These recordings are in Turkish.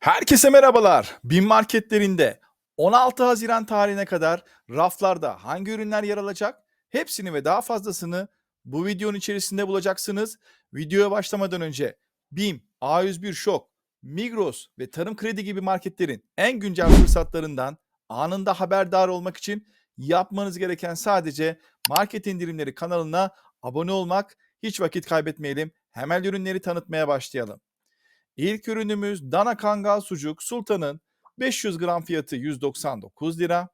Herkese merhabalar. Bin marketlerinde 16 Haziran tarihine kadar raflarda hangi ürünler yer alacak? Hepsini ve daha fazlasını bu videonun içerisinde bulacaksınız. Videoya başlamadan önce BİM, A101 Şok, Migros ve Tarım Kredi gibi marketlerin en güncel fırsatlarından anında haberdar olmak için yapmanız gereken sadece Market İndirimleri kanalına abone olmak. Hiç vakit kaybetmeyelim. Hemen ürünleri tanıtmaya başlayalım. İlk ürünümüz dana kangal sucuk Sultan'ın 500 gram fiyatı 199 lira.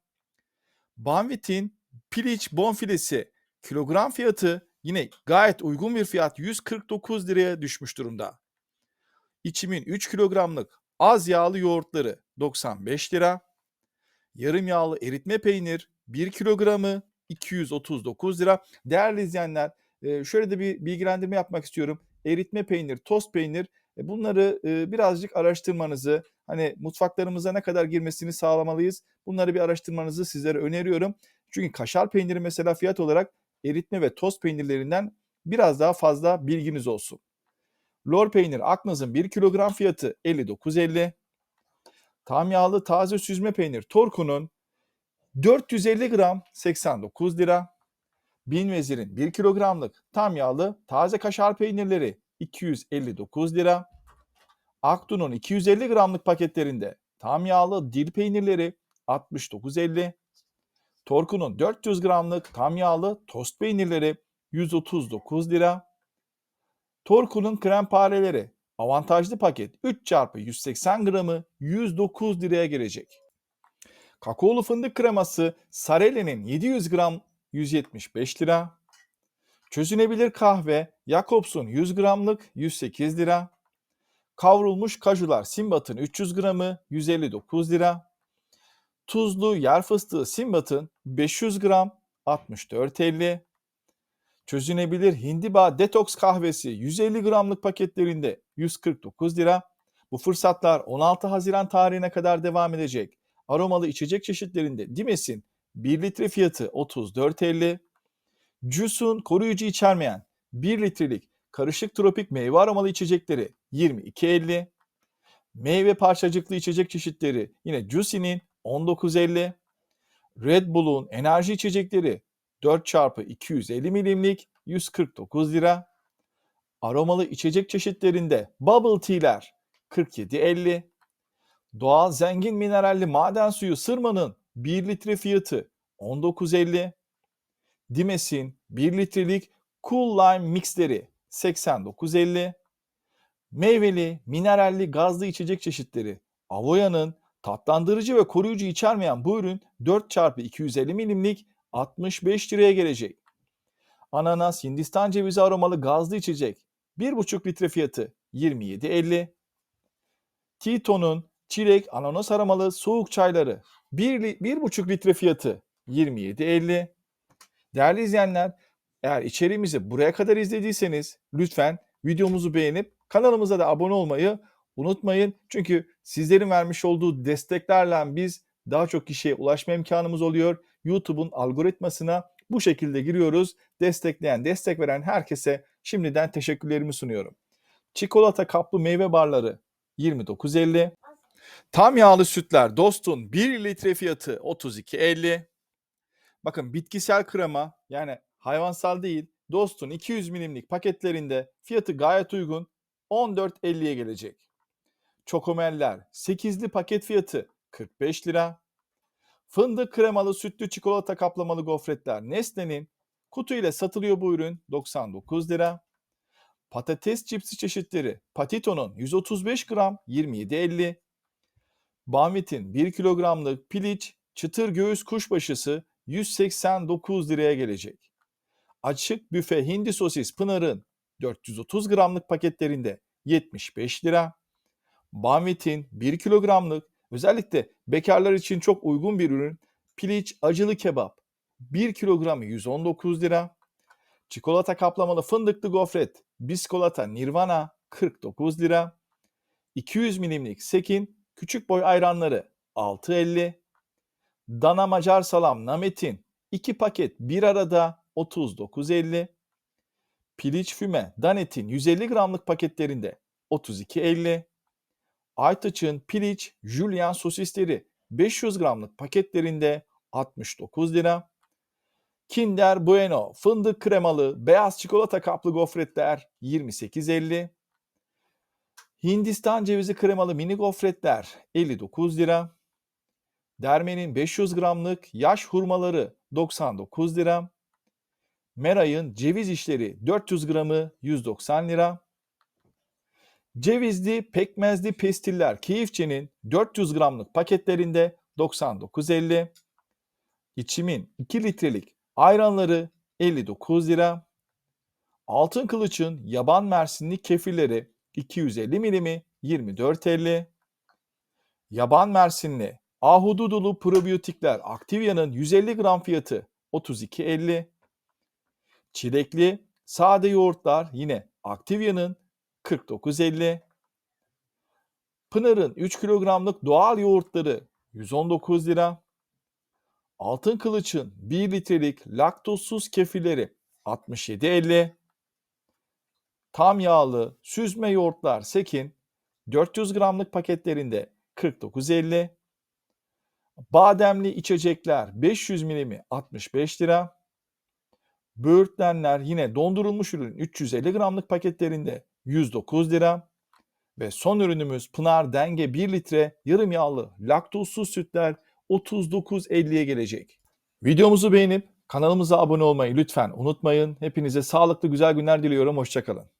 Banvit'in piliç bonfilesi kilogram fiyatı yine gayet uygun bir fiyat 149 liraya düşmüş durumda. İçimin 3 kilogramlık az yağlı yoğurtları 95 lira. Yarım yağlı eritme peynir 1 kilogramı 239 lira. Değerli izleyenler e, şöyle de bir bilgilendirme yapmak istiyorum. Eritme peynir, tost peynir bunları e, birazcık araştırmanızı, hani mutfaklarımıza ne kadar girmesini sağlamalıyız. Bunları bir araştırmanızı sizlere öneriyorum. Çünkü kaşar peyniri mesela fiyat olarak eritme ve tost peynirlerinden biraz daha fazla bilginiz olsun. Lor peynir Aknaz'ın 1 kilogram fiyatı 59.50. Tam yağlı taze süzme peynir Torku'nun 450 gram 89 lira. Bin Vezir'in 1 kilogramlık tam yağlı taze kaşar peynirleri 259 lira. Aktu'nun 250 gramlık paketlerinde tam yağlı dil peynirleri 69.50. Torku'nun 400 gramlık tam yağlı tost peynirleri 139 lira. Torku'nun krem pareleri avantajlı paket 3 çarpı 180 gramı 109 liraya gelecek. Kakaolu fındık kreması Sarelli'nin 700 gram 175 lira. Çözünebilir kahve Jacobs'un 100 gramlık 108 lira. Kavrulmuş kajular Simbat'ın 300 gramı 159 lira. Tuzlu yer fıstığı Simbat'ın 500 gram 64.50. Çözünebilir hindiba detoks kahvesi 150 gramlık paketlerinde 149 lira. Bu fırsatlar 16 Haziran tarihine kadar devam edecek. Aromalı içecek çeşitlerinde Dimes'in 1 litre fiyatı 34.50. Juice'un koruyucu içermeyen 1 litrelik karışık tropik meyve aromalı içecekleri 22.50. Meyve parçacıklı içecek çeşitleri yine Juicy'nin 19.50. Red Bull'un enerji içecekleri 4 çarpı 250 milimlik 149 lira. Aromalı içecek çeşitlerinde Bubble Tea'ler 47.50. Doğal zengin mineralli maden suyu Sırma'nın 1 litre fiyatı 19.50. Dimes'in 1 litrelik Cool Lime mixleri 89.50. Meyveli, mineralli, gazlı içecek çeşitleri Avoya'nın tatlandırıcı ve koruyucu içermeyen bu ürün 4 çarpı 250 milimlik 65 liraya gelecek. Ananas, Hindistan cevizi aromalı gazlı içecek 1,5 litre fiyatı 27.50. Tito'nun çilek, ananas aromalı soğuk çayları 1, 1,5 litre fiyatı 27.50. Değerli izleyenler, eğer içeriğimizi buraya kadar izlediyseniz lütfen videomuzu beğenip kanalımıza da abone olmayı unutmayın. Çünkü sizlerin vermiş olduğu desteklerle biz daha çok kişiye ulaşma imkanımız oluyor. YouTube'un algoritmasına bu şekilde giriyoruz. Destekleyen, destek veren herkese şimdiden teşekkürlerimi sunuyorum. Çikolata kaplı meyve barları 29.50. Tam yağlı sütler Dost'un 1 litre fiyatı 32.50. Bakın bitkisel krema yani hayvansal değil Dost'un 200 milimlik paketlerinde fiyatı gayet uygun 14.50'ye gelecek. Çokomeller 8'li paket fiyatı 45 lira. Fındık kremalı sütlü çikolata kaplamalı gofretler Nesle'nin kutu ile satılıyor bu ürün 99 lira. Patates cipsi çeşitleri Patito'nun 135 gram 27.50. Banvit'in 1 kilogramlık piliç çıtır göğüs kuşbaşısı 189 liraya gelecek. Açık büfe hindi sosis Pınar'ın 430 gramlık paketlerinde 75 lira. Banvit'in 1 kilogramlık özellikle bekarlar için çok uygun bir ürün piliç acılı kebap 1 kilogramı 119 lira. Çikolata kaplamalı fındıklı gofret Biskolata Nirvana 49 lira. 200 milimlik Sekin küçük boy ayranları 6.50. Dana Macar salam Namet'in 2 paket bir arada 39.50. Piliç füme Danet'in 150 gramlık paketlerinde 32.50. Aytaç'ın piliç Julian sosisleri 500 gramlık paketlerinde 69 lira. Kinder Bueno fındık kremalı beyaz çikolata kaplı gofretler 28.50. Hindistan cevizi kremalı mini gofretler 59 lira. Derme'nin 500 gramlık yaş hurmaları 99 lira. Meray'ın ceviz işleri 400 gramı 190 lira. Cevizli pekmezli pestiller Keyifçe'nin 400 gramlık paketlerinde 99.50. İçimin 2 litrelik ayranları 59 lira. Altın Kılıç'ın yaban mersinli kefirleri 250 milimi 24.50. Yaban mersinli ahududulu probiyotikler Activia'nın 150 gram fiyatı 32.50. Çilekli sade yoğurtlar yine Activia'nın 49.50. Pınar'ın 3 kilogramlık doğal yoğurtları 119 lira. Altın Kılıç'ın 1 litrelik laktozsuz kefirleri 67.50. Tam yağlı süzme yoğurtlar Sekin 400 gramlık paketlerinde 49.50. Bademli içecekler 500 milimi 65 lira. Böğürtlenler yine dondurulmuş ürün 350 gramlık paketlerinde 109 lira. Ve son ürünümüz Pınar Denge 1 litre yarım yağlı laktozsuz sütler 39.50'ye gelecek. Videomuzu beğenip kanalımıza abone olmayı lütfen unutmayın. Hepinize sağlıklı güzel günler diliyorum. Hoşçakalın.